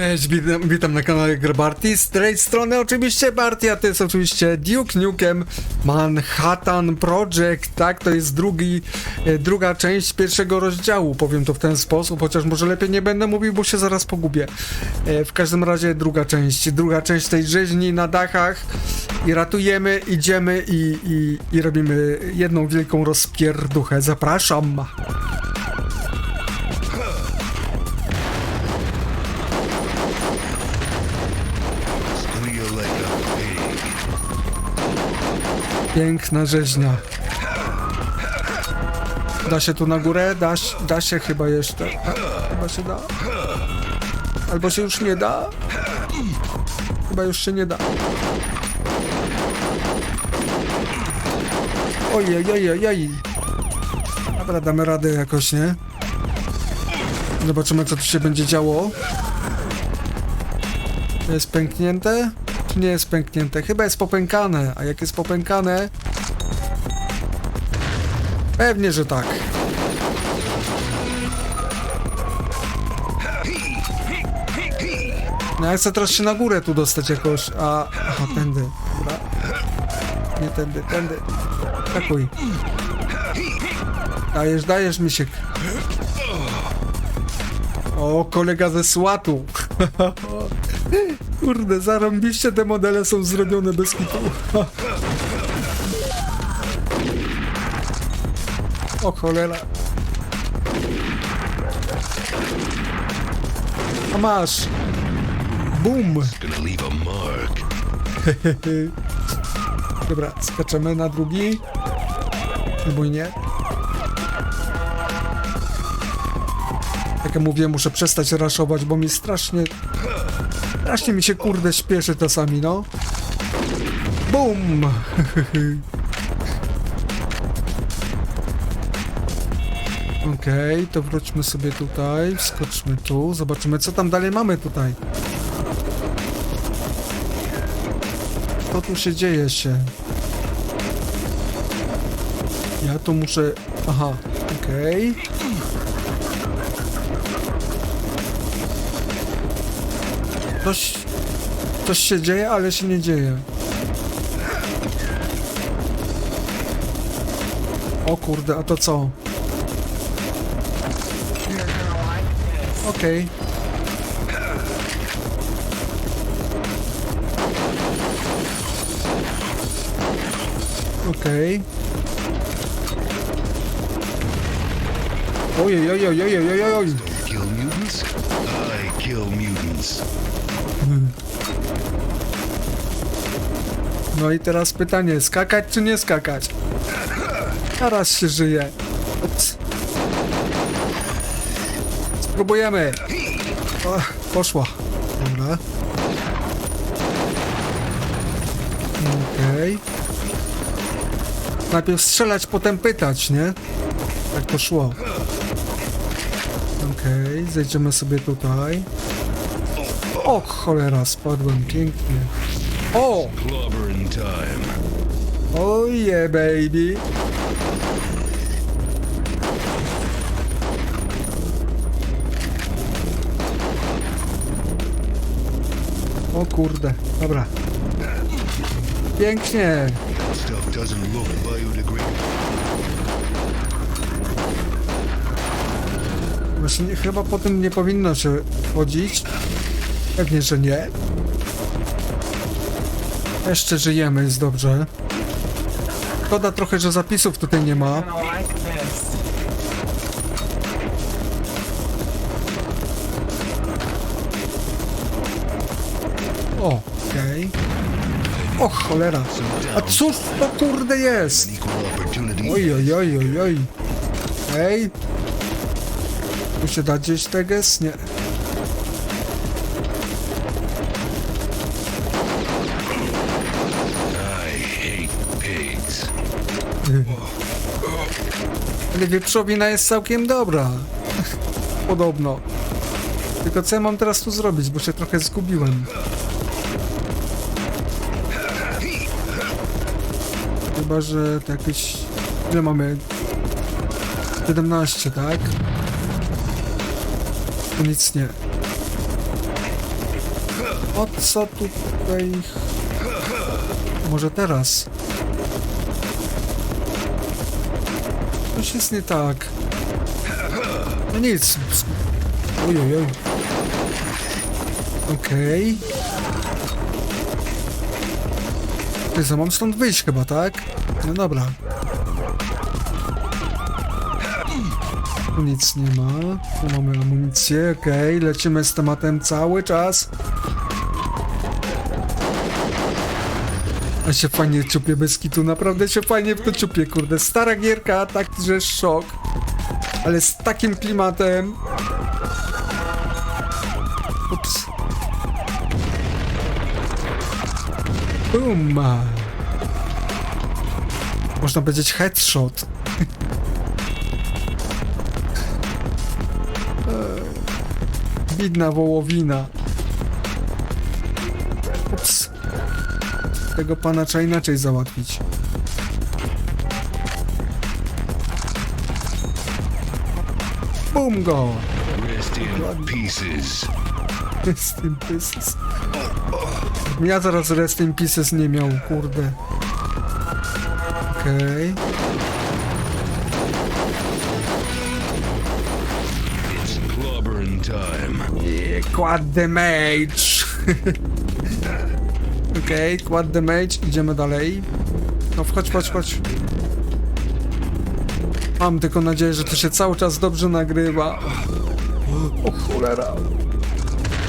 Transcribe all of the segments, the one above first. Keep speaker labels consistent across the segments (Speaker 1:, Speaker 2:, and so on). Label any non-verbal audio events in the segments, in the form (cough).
Speaker 1: Cześć, witam, witam na kanale Grabarty. Z tej strony oczywiście Barty, a to jest oczywiście Duke Nukem Manhattan Project. Tak, to jest drugi, e, druga część pierwszego rozdziału. Powiem to w ten sposób, chociaż może lepiej nie będę mówił, bo się zaraz pogubię. E, w każdym razie druga część. Druga część tej rzeźni na dachach. I ratujemy, idziemy i, i, i robimy jedną wielką rozpierduchę. Zapraszam. Piękna rzeźnia. Da się tu na górę? Da, da się chyba jeszcze. Chyba się da. Albo się już nie da? Chyba już się nie da. Ojej, ojej, ojej. Dobra, damy radę jakoś, nie? Zobaczymy, co tu się będzie działo. To jest pęknięte? Nie jest pęknięte? Chyba jest popękane, a jak jest popękane... Pewnie, że tak. No ja chcę teraz się na górę tu dostać jakoś, a... Aha, tędy, dobra. Nie tędy, tędy. Takuj. Dajesz, dajesz, misiek. O, kolega ze SWAT-u. (laughs) Kurde, zarąbiście te modele są zrobione bez kitu. (laughs) O cholera. A masz.
Speaker 2: Mark. (laughs)
Speaker 1: Dobra, skaczemy na drugi. Albo i nie. Jak ja mówię, muszę przestać raszować, bo mi strasznie... Strasznie mi się kurde śpieszy czasami, no. Bum! (laughs) Okej, to wróćmy sobie tutaj, wskoczmy tu, zobaczymy co tam dalej mamy tutaj. Co tu się dzieje się? Ja tu muszę... Aha, okej. Coś... Coś się dzieje, ale się nie dzieje. O kurde, a to co? Okej. Okej. Ojej, ojej, ojej, ojej, ojej, oj.
Speaker 2: Kill mutants? I kill mutants.
Speaker 1: No i teraz pytanie, skakać czy nie skakać? Teraz się żyje. Ups. Spróbujemy. O, poszła. Dobra. Okej. Najpierw strzelać, potem pytać, nie? Tak to szło. Okej, zejdziemy sobie tutaj. O, cholera, spadłem pięknie. O! Oh yeah, baby. O kurde, dobra. Pięknie. Właśnie nie- chyba po tym nie powinno się chodzić. Pewnie, że nie. Jeszcze żyjemy, jest dobrze. Szkoda trochę, że zapisów tutaj nie ma. O, okej. O cholera. A cóż to kurde jest? Oj, oj, oj, oj, oj. Ej. Tu się da gdzieś teges? Nie. Ale wieprzowina jest całkiem dobra. Podobno. Tylko co ja mam teraz tu zrobić, bo się trochę zgubiłem. Chyba, że to jakieś... Ile mamy? 17, tak? To nic nie. O co tutaj... Może teraz? Coś jest nie tak. No nic. Oj, oj, oj. Okej. Okay. Co, mam stąd wyjść chyba, tak? No dobra. Tu nic nie ma. Tu mamy amunicję, okej. Lecimy z tematem cały czas. A się fajnie ciupie bez kitu, naprawdę się fajnie to ciupie, kurde. Stara gierka, tak, że szok. Ale z takim klimatem. Ups. Boom. Można powiedzieć headshot. (laughs) Bidna wołowina. Tego pana trzeba inaczej załatwić. Bum go!
Speaker 2: Rest in pieces.
Speaker 1: Rest in pieces. Ja zaraz rest in pieces nie miał, kurde. Okej.
Speaker 2: It's clobbering time.
Speaker 1: Okay. Quad damage. (laughs) Okej, okay, quad damage. Idziemy dalej. No wchodź, chodź, chodź. Mam tylko nadzieję, że to się cały czas dobrze nagrywa. O cholera.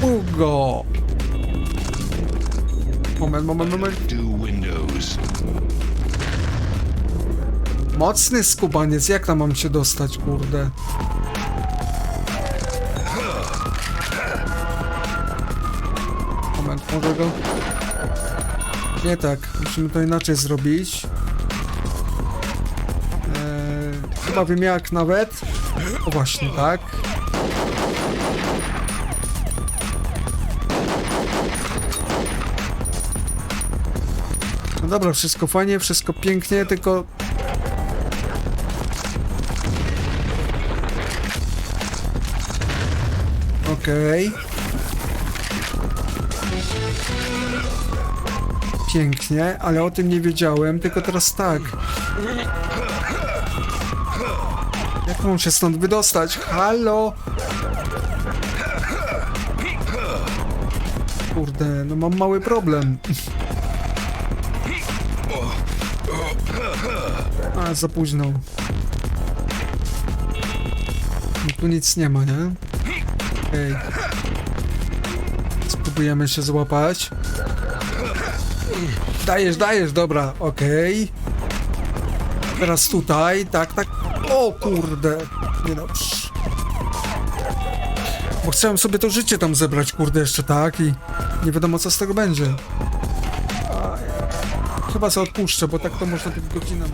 Speaker 1: Ugo. Moment, moment, moment. Mocny skubaniec, jak tam mam się dostać, kurde? Moment, może go... Nie tak, musimy to inaczej zrobić. Eee, chyba wiem jak nawet. O właśnie, tak. No dobra, wszystko fajnie, wszystko pięknie, tylko Okej. Pięknie, ale o tym nie wiedziałem, tylko teraz tak. Jak mam się stąd wydostać? Halo? Kurde, no mam mały problem. A, za późno. No tu nic nie ma, nie? Okej. Spróbujemy się złapać. Dajesz, dajesz, dobra, okej. Teraz tutaj, tak, tak. O kurde. Nie no. Bo chciałem sobie to życie tam zebrać, kurde, jeszcze tak i nie wiadomo co z tego będzie. Chyba sobie odpuszczę, bo tak to można tylko godzinę.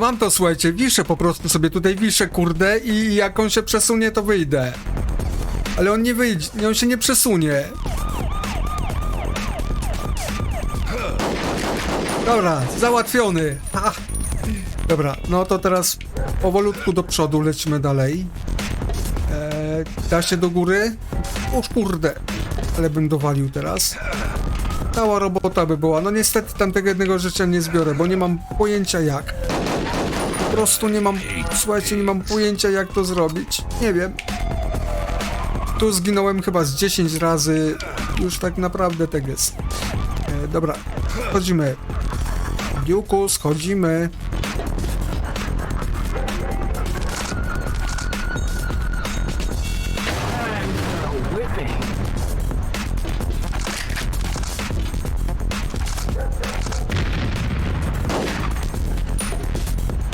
Speaker 1: Mam to, słuchajcie, wiszę po prostu sobie tutaj, wiszę, kurde, i jak on się przesunie, to wyjdę. Ale on nie wyjdzie, on się nie przesunie. Dobra, załatwiony. Ha. Dobra, no to teraz powolutku do przodu lecimy dalej. Eee, da się do góry? O kurde, ale bym dowalił teraz. Cała robota by była. No niestety tamtego jednego życia nie zbiorę, bo nie mam pojęcia jak. Prostu nie mam, słuchajcie, nie mam pojęcia jak to zrobić. Nie wiem. Tu zginąłem chyba z 10 razy. Już tak naprawdę jest. E, dobra, schodzimy. Diuku, schodzimy.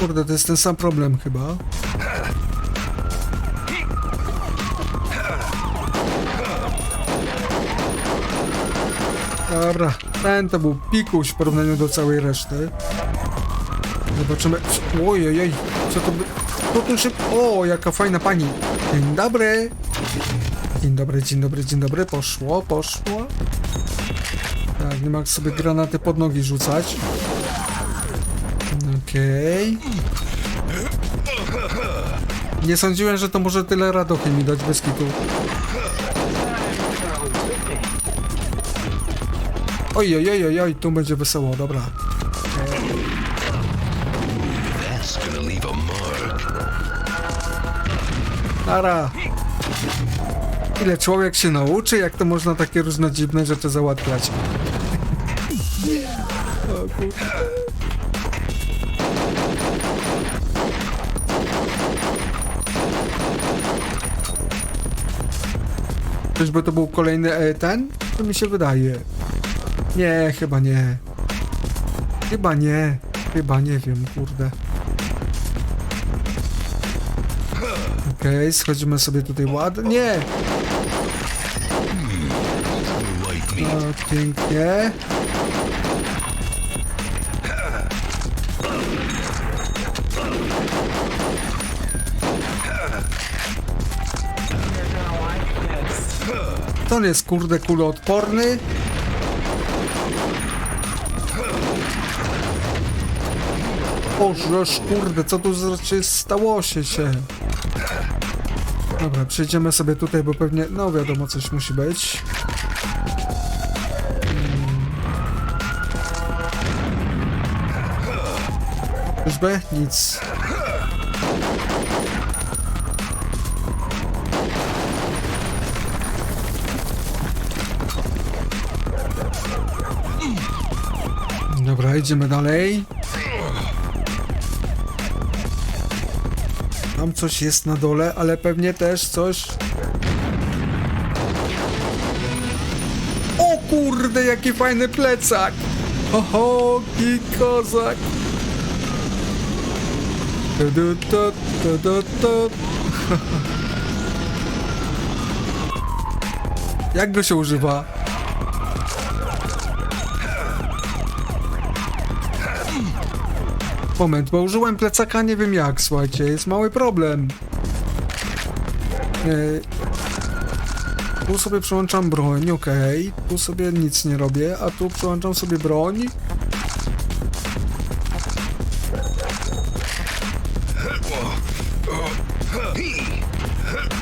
Speaker 1: Kurde, to jest ten sam problem chyba. Dobra, ten to był pikuś w porównaniu do całej reszty. Zobaczymy. Ojej, co to by... Co tu szyb... O, jaka fajna pani. Dzień dobry. Dzień dobry, dzień dobry, dzień dobry. Poszło, poszło. Tak, nie ma sobie granaty pod nogi rzucać. Okej. Nie sądziłem, że to może tyle radochy mi dać bez kitu. Oj, oj, oj, oj, oj, tu będzie wesoło, dobra. Nara. Ile człowiek się nauczy, jak to można takie różne dziwne rzeczy załatwiać. O. Czyżby to był kolejny e, ten? To mi się wydaje. Nie, chyba nie. Chyba nie. Chyba nie wiem, kurde. Okej, schodzimy sobie tutaj ładnie.
Speaker 2: Meat.
Speaker 1: O, pięknie. To jest kurde kuloodporny. Bożeż kurde, co tu znaczy stało się się? Dobra, przejdziemy sobie tutaj, bo pewnie, no wiadomo, coś musi być. Czyżby? Nic. Dobra, idziemy dalej. Tam coś jest na dole, ale pewnie też coś... O kurde, jaki fajny plecak! Oho, jaki kozak! Tu, tu, tu, tu, tu, tu. (laughs) Jak go się używa? Moment, bo użyłem plecaka nie wiem jak, słuchajcie, jest mały problem. E, Tu sobie przełączam broń, okej. Tu sobie nic nie robię, a tu przełączam sobie broń.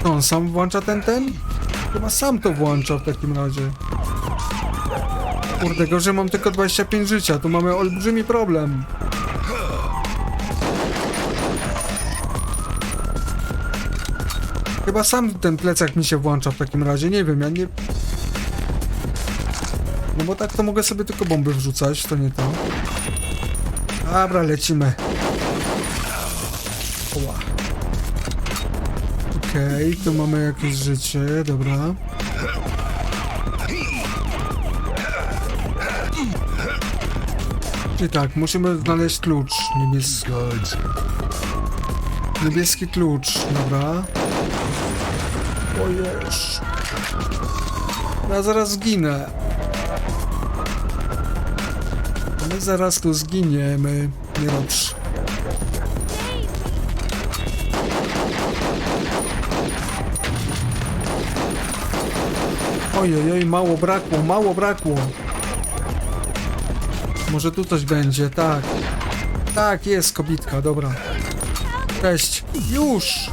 Speaker 1: To on sam włącza ten ten? Chyba sam to włącza w takim razie. Kurde, gorzej mam tylko 25 życia, tu mamy olbrzymi problem. Chyba sam ten plecak mi się włącza w takim razie, nie wiem, ja nie... No bo tak to mogę sobie tylko bomby wrzucać, to nie to. Dobra, lecimy. Okej, tu mamy jakieś życie, dobra. I tak, musimy znaleźć klucz niebieski. Niebieski klucz, dobra. Ojeż. Ja zaraz zginę. My zaraz tu zginiemy. Niedobrze. Ojej, oj, mało brakło, mało brakło. Może tu coś będzie, tak. Tak, jest kobitka, dobra. Cześć. Już!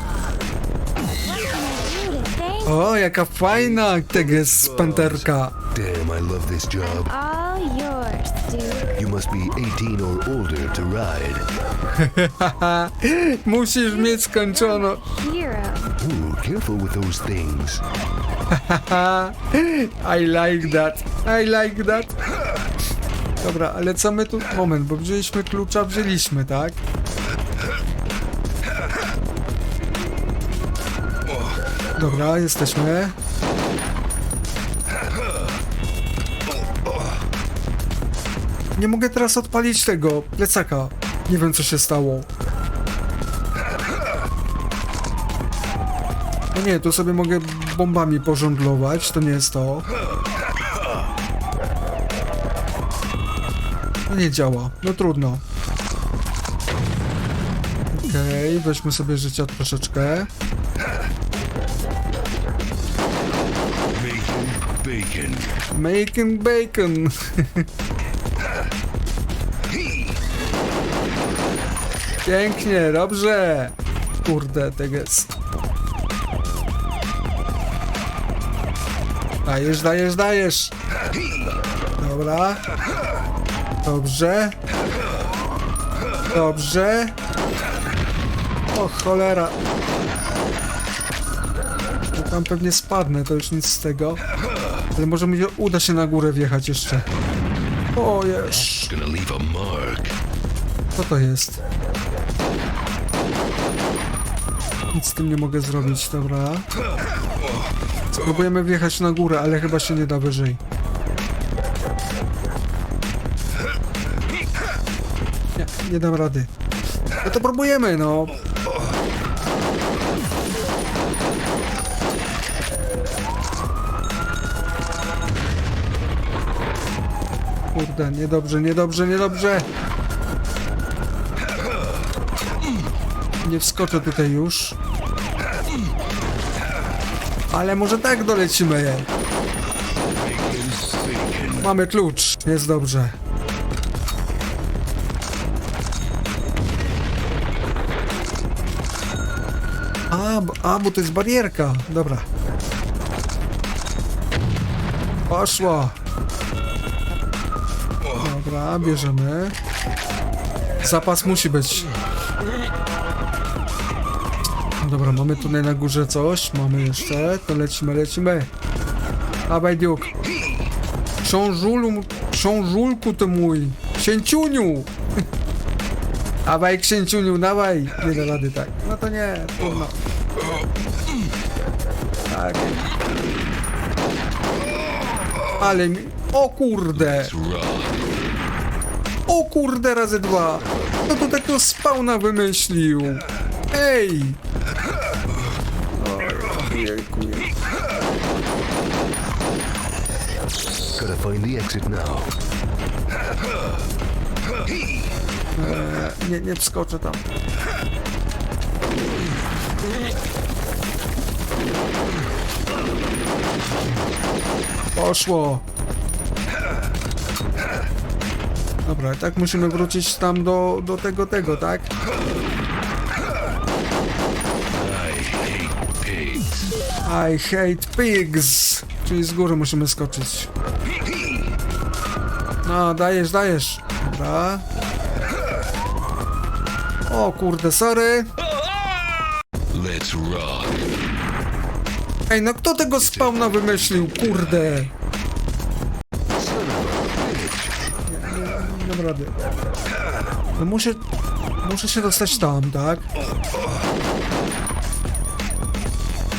Speaker 1: O, jaka fajna tego jest panterka.
Speaker 2: Damn, I love this job.
Speaker 3: All yours, dude.
Speaker 2: You must be 18 or older to ride. (laughs)
Speaker 1: Musisz mieć skończono.
Speaker 3: Hero.
Speaker 2: Ooh, careful with those things. (laughs)
Speaker 1: I like that. I like that. Dobra, ale co my tu... Moment, bo wzięliśmy klucza, wzięliśmy, tak? Dobra, jesteśmy. Nie mogę teraz odpalić tego plecaka. Nie wiem, co się stało. No nie, tu sobie mogę bombami pożonglować, to nie jest to. No nie działa, no trudno. Okej, weźmy sobie życia troszeczkę.
Speaker 2: Bacon.
Speaker 1: Making bacon. Pięknie, dobrze. Kurde, tak jest. Dajesz, dajesz, dajesz. Dobra. Dobrze. Dobrze. O cholera. Tam pewnie spadnę, to już nic z tego. Ale może mi uda się na górę wjechać jeszcze. O jest. Co to jest? Nic z tym nie mogę zrobić, dobra. Spróbujemy wjechać na górę, ale chyba się nie da wyżej. Nie, nie dam rady. No to próbujemy, no. Kurde, niedobrze, niedobrze, niedobrze. Nie wskoczę tutaj już. Ale może tak dolecimy. Mamy klucz, jest dobrze. A, a, bo to jest barierka. Dobra. Poszło. Dobra, bierzemy. Zapas musi być. Dobra, mamy tutaj na górze coś. Mamy jeszcze. To lecimy, lecimy. Dawaj, Duke. Książulu, książulku ty mój. Księciuniu. (laughs) Dawaj, księciuniu, dawaj. Nie da rady tak. No to nie, trudno. Tak. Ale mi... O kurde. O kurde, razy dwa! No to takiego spawna wymyślił! Ej!
Speaker 2: Gotta find the exit now.
Speaker 1: Nie, nie wskoczę tam. Poszło! Dobra, tak musimy wrócić tam do, do tego, tego, tak?
Speaker 2: I hate pigs.
Speaker 1: Czyli z góry musimy skoczyć. No, dajesz, dajesz. Dobra. O kurde, sorry.
Speaker 2: Let's rock.
Speaker 1: Ej, no kto tego spawna wymyślił? Kurde. Nie, dam rady. No muszę... Muszę się dostać tam, tak?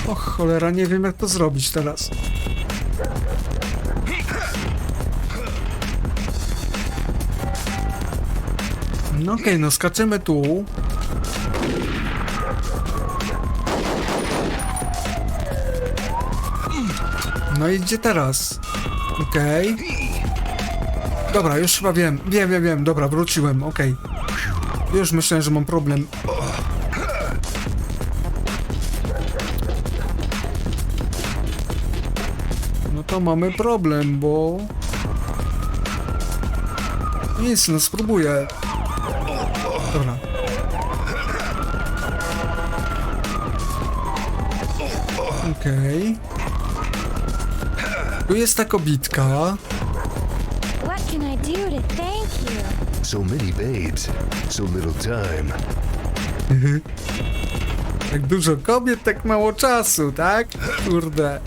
Speaker 1: O cholera, nie wiem jak to zrobić teraz. No okej, no skaczemy tu. No i gdzie teraz? Okej. Dobra, już chyba wiem. Wiem, wiem, wiem. Dobra, wróciłem, okej. Już myślałem, że mam problem. No to mamy problem, bo... Nic, no spróbuję. Dobra. Okej. Tu jest ta kobitka.
Speaker 3: Do to thank you?
Speaker 2: So many babes. So little time.
Speaker 1: Tak dużo kobiet, tak mało czasu, tak? Kurde.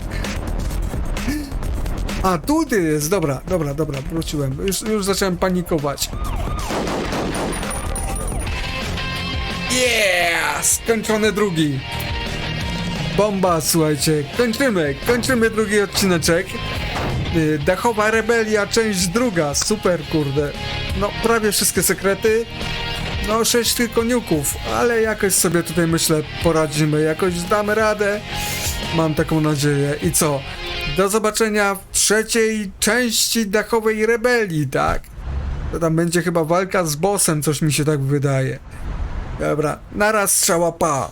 Speaker 1: A, tu ty jest, dobra, dobra, dobra, wróciłem. Już, już zacząłem panikować. Yeah! Skończony drugi. Bomba, słuchajcie. Kończymy, kończymy drugi odcineczek. Y, Dachowa rebelia, część druga. Super, kurde. No, prawie wszystkie sekrety. No, sześć tylko niuków, ale jakoś sobie tutaj myślę poradzimy, jakoś damy radę. Mam taką nadzieję. I co? Do zobaczenia w trzeciej części Dachowej Rebelii, tak? To tam będzie chyba walka z bossem, coś mi się tak wydaje. Dobra, naraz strzała pa.